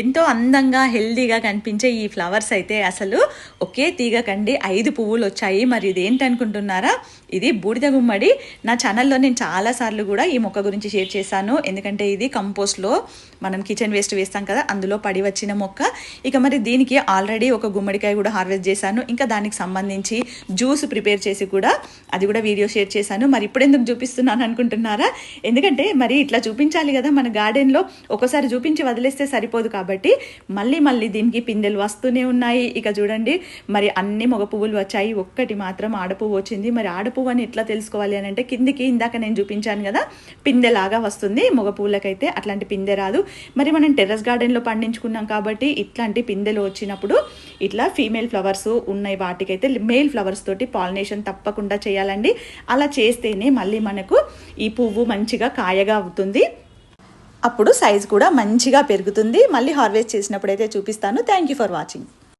ఎంతో అందంగా హెల్దీగా కనిపించే ఈ ఫ్లవర్స్ అయితే అసలు ఒకే తీగ కండి ఐదు పువ్వులు వచ్చాయి మరి ఇది ఏంటనుకుంటున్నారా ఇది బూడిద గుమ్మడి. నా ఛానల్లో నేను చాలాసార్లు కూడా ఈ మొక్క గురించి షేర్ చేశాను. ఎందుకంటే ఇది కంపోస్ట్లో మనం కిచెన్ వేస్ట్ వేస్తాం కదా అందులో పడి వచ్చిన మొక్క. ఇక మరి దీనికి ఆల్రెడీ ఒక గుమ్మడికాయ కూడా హార్వెస్ట్ చేశాను. ఇంకా దానికి సంబంధించి జ్యూస్ ప్రిపేర్ చేసి కూడా అది కూడా వీడియో షేర్ చేశాను. మరి ఇప్పుడు ఎందుకు చూపిస్తున్నాను అనుకుంటున్నారా? ఎందుకంటే మరి ఇట్లా చూపించాలి కదా మన గార్డెన్లో ఒకసారి చూపించి వదిలేస్తే సరిపోదు కాబట్టి కాబట్టి మళ్ళీ మళ్ళీ దీనికి పిందెలు వస్తూనే ఉన్నాయి. ఇక చూడండి మరి అన్ని మగ పువ్వులు వచ్చాయి. ఒక్కటి మాత్రం ఆడపువ్వు వచ్చింది. మరి ఆడపువ్వు అని ఎట్లా తెలుసుకోవాలి అని అంటే కిందికి ఇందాక నేను చూపించాను కదా పిందెలాగా వస్తుంది. మగ పువ్వులకైతే అట్లాంటి పిందె రాదు. మరి మనం టెర్రస్ గార్డెన్లో పండించుకున్నాం కాబట్టి ఇట్లాంటి పిందెలు వచ్చినప్పుడు ఇట్లా ఫీమేల్ ఫ్లవర్స్ ఉన్నాయి. వాటికైతే మేల్ ఫ్లవర్స్ తోటి పాలినేషన్ తప్పకుండా చేయాలండి. అలా చేస్తేనే మళ్ళీ మనకు ఈ పువ్వు మంచిగా కాయగా అవుతుంది. అప్పుడు సైజ్ కూడా మంచిగా పెరుగుతుంది. మళ్ళీ హార్వెస్ట్ చేసినప్పుడు అయితే చూపిస్తాను. Thank you for watching